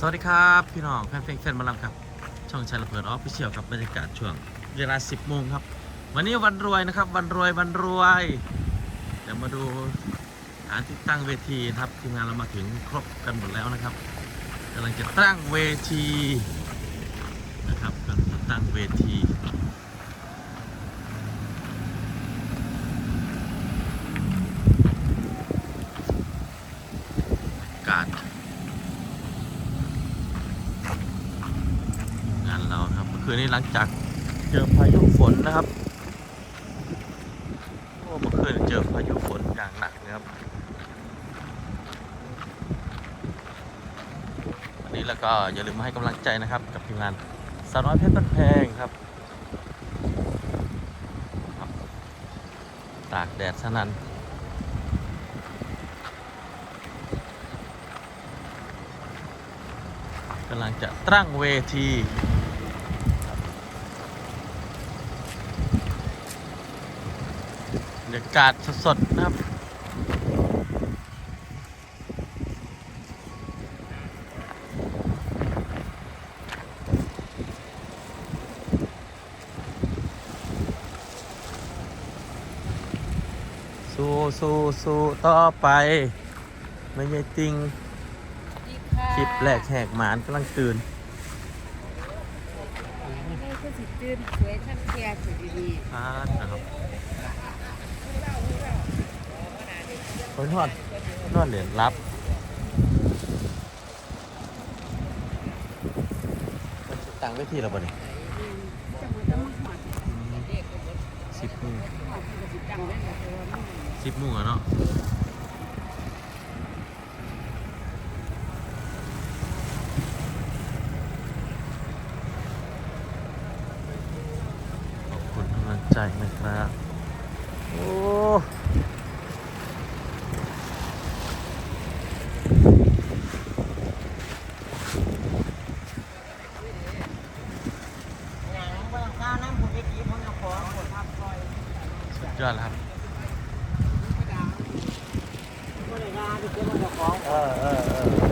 สวัสดีครับ พี่น้องแฟนเพลงแฟนมาลำครับ ช่องชายระเบิดออฟฟิเชียลกับบรรยากาศช่วงเวลา 10โมงครับ วันนี้วันรวยนะครับ วันรวยวันรวยเดี๋ยวมาดูอานที่ตั้งเวทีนะครับทีมงานเรามาถึงครบกันหมดแล้วนะครับกำลังจะตั้งเวทีนะครับกำลังจะตั้งเวที การงานเรา เมื่อคืนนี้หลังจากเจอพายุฝนนะครับโอ้เมื่อคืนเจอพายุฝนอย่างหนักนะครับวันนี้แล้วก็อย่าลืมมาให้กำลังใจนะครับ กับทีมงานสาวน้อยเพชรบ้านแพงครับครับตากแดดสนั่นกำลังจะตั้งเวที บรรยากาศสดๆนะครับ สู้สู้สู้ต่อไป ไม่ใช่ติงคลิปแรกแหกหมานกำลังตื่นนี่คือสิตื่นสวยช่างเทียสุดดีพาดนะครับ คนนอนนอนเหรียญรับตังไว้ที่เราบ่เนี่ยสิบมงหอดกระสิจังได้เลยแต่ว่ามันสิบมงอะเนาะขอบคุณกำลังใจนะครับโอ้ สุด ยอดแล้วครับเออเออเออ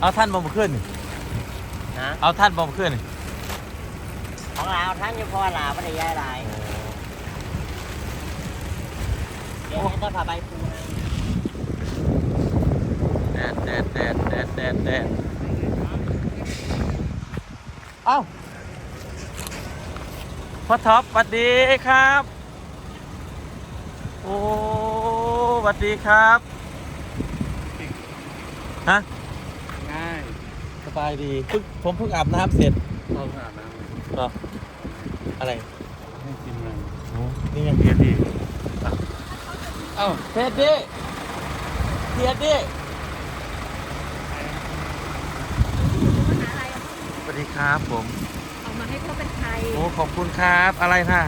เอาท่านบอมขึ้นนี่นะเอาท่านบอมขึ้นนี่ของเราท่านอยู่พอลาไม่ได้ย้ายหลายเดี๋ยวให้ต้นผ่าใบปูให้ แดดแดดแดดแดดแดดแดดเอ้าพ่อท็อปสวัสดีครับ โอ้สวัสดีครับฮะง่ายสบายดีเพิ่งผมเพิ่งอาบน้ำเสร็จเราอาบน้ำเหรออะไรให้กินมันโอ้นี่ยังเพียรดีเอ้าเพียรดีเพียรดี วัสดีครับผมเอามาให้เขาเป็นไทยโอ้ขอบคุณครับอะไรน่ะ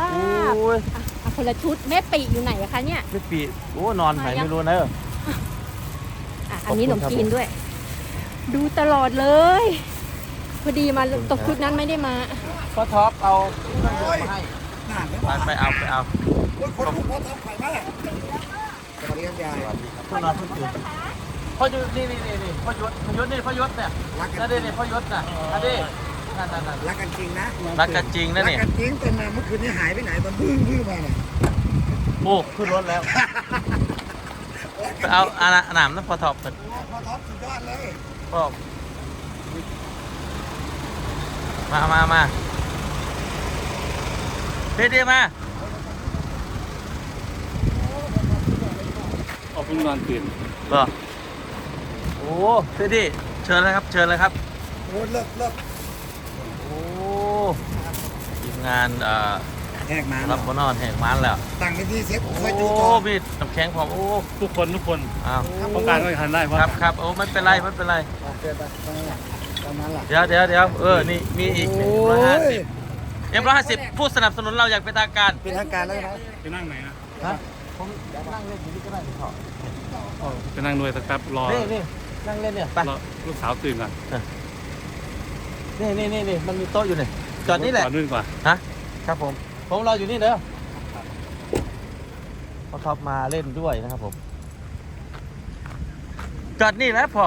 ลาโอ้บยอะเอาคนละชุดแม่ปีอยู่ไหนอะคะเนี่ย ไม่ปีโอ้นอนไหนไม่รู้นะเอออะอันนี้ขขอนบมคุณครับจีนด้วย ดูตลอดเลย พอดีมาขอบคุณตกครับชุดนั้นไม่ได้มาพ่อท็อปเอาเครื่องดื่มมาให้ไปไปเอาไปเอาคนลูกพ่อทำไข่มากสวัสดีครับยายสวัสดีครับเพิ่งนอนเพิ่งตื่น พ่อยุทธนี่นี่นี่นี่พ่อยุทธพ่อยุทธนี่พ่อยุทธเนี่ยรักกันั่นนนี่นี่พ่อยุทธน่ะนั่นนี่นั่นนั่นนั่นรักกันจริงนะรักกันจริงนะรักนี่กันจริงแต่มาเมื่อคืนนี้หายไปไหนตอนบื้อบื้อมาเนี่ยโอ้ขึ้นรถแล้วไปเอาอาณาหนามนะพ่อท็อปเปิดพ่อท็อปสุดยอดเลยพ่อมามามาเฮ้ยดีมาเอาเพิ่งนอนตื่นเหรอ โอ้เฮ้ยดีเชิญเลยครับ เชิญเลยครับโอ้เลิกเลิกโอ้ทีมงานเอ่อแหกมารับบนอนแห่งมันแล้วตั้งไปที่เซ็ตโอ้ช่วยดูต่อมีน้ำแข็งพร้อมโอ้ทุกคนทุกคนอ้าวต้องการก็ทันได้เพราะครับครับโอ้ไม่เป็นไรไม่เป็นไรโอเคไปตอนนั้นแหละเดี๋ยวเดี๋ยวเดี๋ยวเออนี่มีอีกหนึ่งร้อยห้าสิบเอ็มร้อยห้าสิบผู้สนับสนุนเราอย่างเป็นทางการเป็นทางการแล้วนะไปนั่งไหนนะฮะผมนั่งเล่นอยู่นี่ก็ได้พี่ขอไปนั่งด้วยสักแป๊บรอนี่นี่ นั่งเล่นเนี่ยไปรอลูกสาวตื่นก่อนนี่นี่นี่นี่มันมีโต๊ะอยู่เนี่จอดนี่แหละจอดนู่นกว่าฮะครับผม ผมรออยู่นี่เด้อพ่อท็อปมาเล่นด้วยนะครับผมจอดนี่แล้วพอ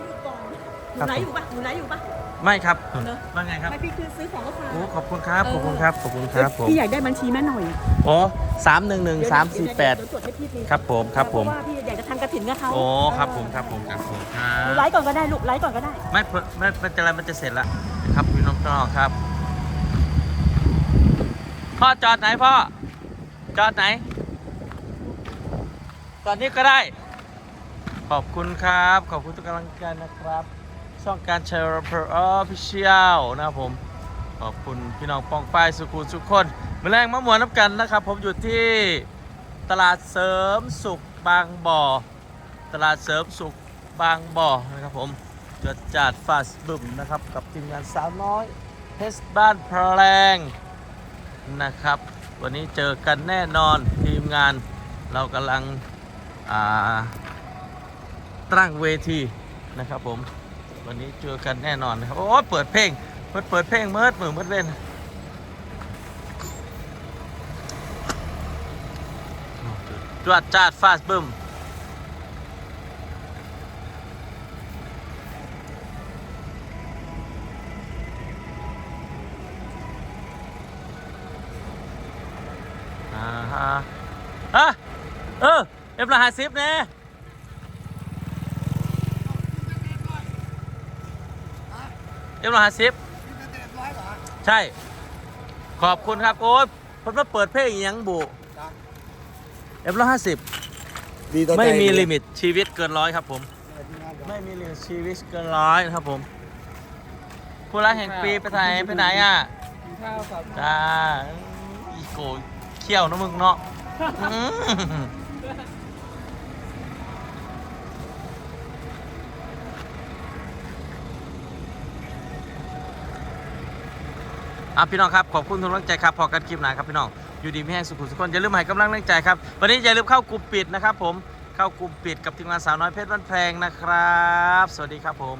หนูไลฟ์อยู่ปะหนูไลฟ์อยู่ปะไม่ครับเนอะว่าไงครับไม่พี่คือซื้อของก็ฝาก โอ้ขอบคุณครับ ขอบคุณครับ ขอบคุณครับผมพี่อยากได้บัญชีแม่หน่อยอะโอ้สามหนึ่งหนึ่งสามสี่แปดเยวจดให้พี่ทีครับผม ครับผม เพาะว่าพี่อยากจะทำกระถินกับเขาโอ้ครับผม ครับผม ครับผมครัหนูบไลฟ์ก่อนก็ได้ลูกไลฟ์ก่อนก็ได้ ไม่เพิ่ไม่ไม่เป็นไรมันจะเสร็จแล้วครับพี่น้องๆครับ พ่อจอดไหนพ่อ จอดไหน ตอนนี้ก็ได้ ขอบคุณครับ ขอบคุณทุกกำลังใจนะครับ ช่องการแชร์เพอร์ออฟฟิเชียลนะครับผม ขอบคุณพี่น้องปองป้ายสุขุมสุขคนมาแรงมะม่วนน้ำกันนะครับ ผมอยู่ที่ตลาดเสริมสุขบางบ่อ ตลาดเสริมสุขบางบ่อนะครับผมจดจัดฟาสบึมนะครับกับทีมงานสาวน้อยเพชรบ้านพรแรงนะครับ วันนี้เจอกันแน่นอนทีมงานเรากำลังตั้งเวทีนะครับผม วันนี้เจอกันแน่นอนนะครับ โอ้เปิดเพลงเปิดเปิดเพลงเมิดมือเมิดเล่นจวดจาดฟาสบึมอ่าฮะฮะเออเอ็มละห้าสิบเนี่ย เอ็มละห้าสิบนี่เป็นเด็กร้อยเหรอใช่ ขอบคุณครับโอ้ยผมมาเปิดเพลงอีหยังบุจ้ะเอ็มละห้าสิบดีต่อใจไม่มีลิมิตชีวิตเกินร้อยครับผมดีงานครับไม่มีลิมิตชีวิตเกินร้อยนะครับผมผู้รักแห่งปีไปไหนไปไหนอะกินข้าวกับจ้าอีโกเขี้ยวนะมึงเนาะ อะพี่น้องครับขอบคุณทุกกำลังใจครับพอกันคลิปหนาครับพี่น้องอยู่ดีไม่แห้งสุขุมสุขคนอย่าลืมให้กำลังใจครับ วันนี้อย่าลืมเข้ากลุ่มปิดนะครับผมเข้ากลุ่มปิดกับทีมงานสาวน้อยเพชรบ้านแพงนะครับ สวัสดีครับผม